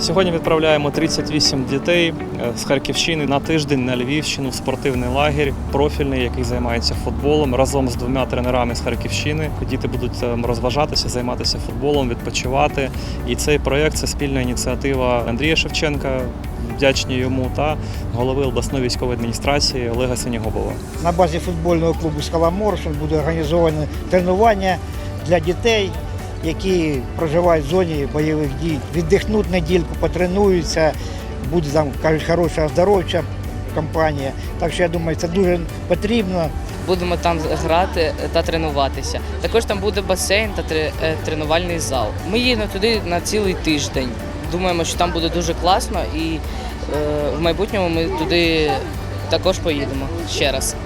Сьогодні відправляємо 38 дітей е, з Харківщини на тиждень на Львівщину в спортивний лагерь, профільний, який займається футболом разом з двома тренерами з Харківщини. Діти будуть е, розважатися, займатися футболом, відпочивати. І цей проєкт це спільна ініціатива Андрія Шевченка. Вдячні йому та голови обласної військової адміністрації Олега Синігобова. На базі футбольного клубу Скала буде організоване тренування для дітей, які проживають в зоні бойових дій. Віддихнуть недільку, потренуються, буде там кажуть, хороша оздоровча кампанія. Так що я думаю, це дуже потрібно. Будемо там грати та тренуватися. Також там буде басейн та е, тренувальний зал. Ми їдемо туди на цілий тиждень. Думаємо, що там буде дуже класно, і е, в майбутньому ми туди також поїдемо ще раз.